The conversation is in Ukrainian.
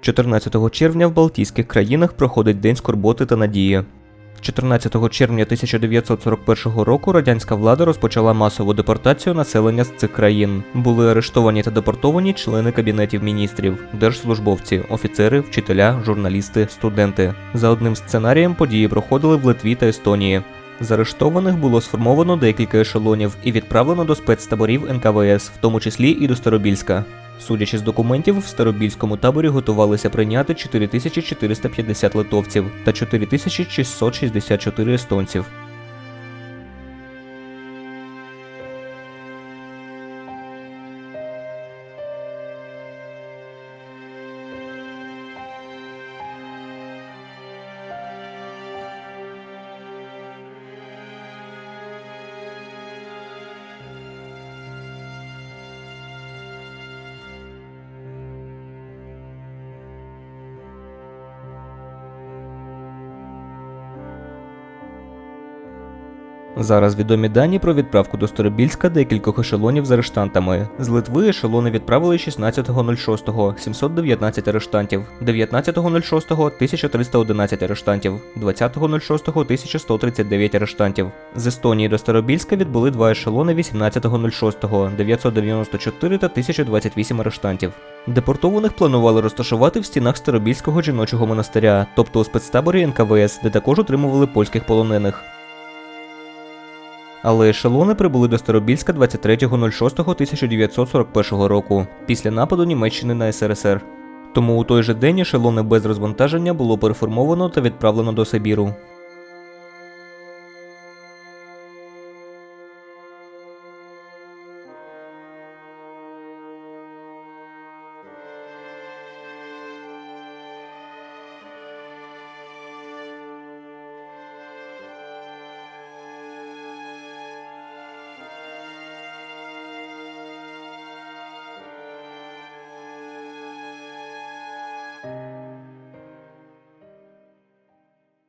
14 червня в Балтійських країнах проходить День скорботи та надії. 14 червня 1941 року радянська влада розпочала масову депортацію населення з цих країн. Були арештовані та депортовані члени кабінетів міністрів, держслужбовці, офіцери, вчителя, журналісти, студенти. За одним сценарієм події проходили в Литві та Естонії. З арештованих було сформовано декілька ешелонів і відправлено до спецтаборів НКВС, в тому числі і до Старобільська. Судячи з документів, в Старобільському таборі готувалися прийняти 4450 литовців та 4664 естонців. Зараз відомі дані про відправку до Старобільська декількох ешелонів з арештантами. З Литви ешелони відправили 16.06 719 арештантів, 19.06 1311 арештантів, 20.06 1139 арештантів. З Естонії до Старобільська відбули два ешелони 18.06 994 та 1028 арештантів. Депортованих планували розташувати в стінах Старобільського жіночого монастиря, тобто у спецтаборі НКВС, де також утримували польських полонених. Але ешелони прибули до Старобільська 23.06.1941 року, після нападу Німеччини на СРСР. Тому у той же день ешелони без розвантаження було переформовано та відправлено до Сибіру.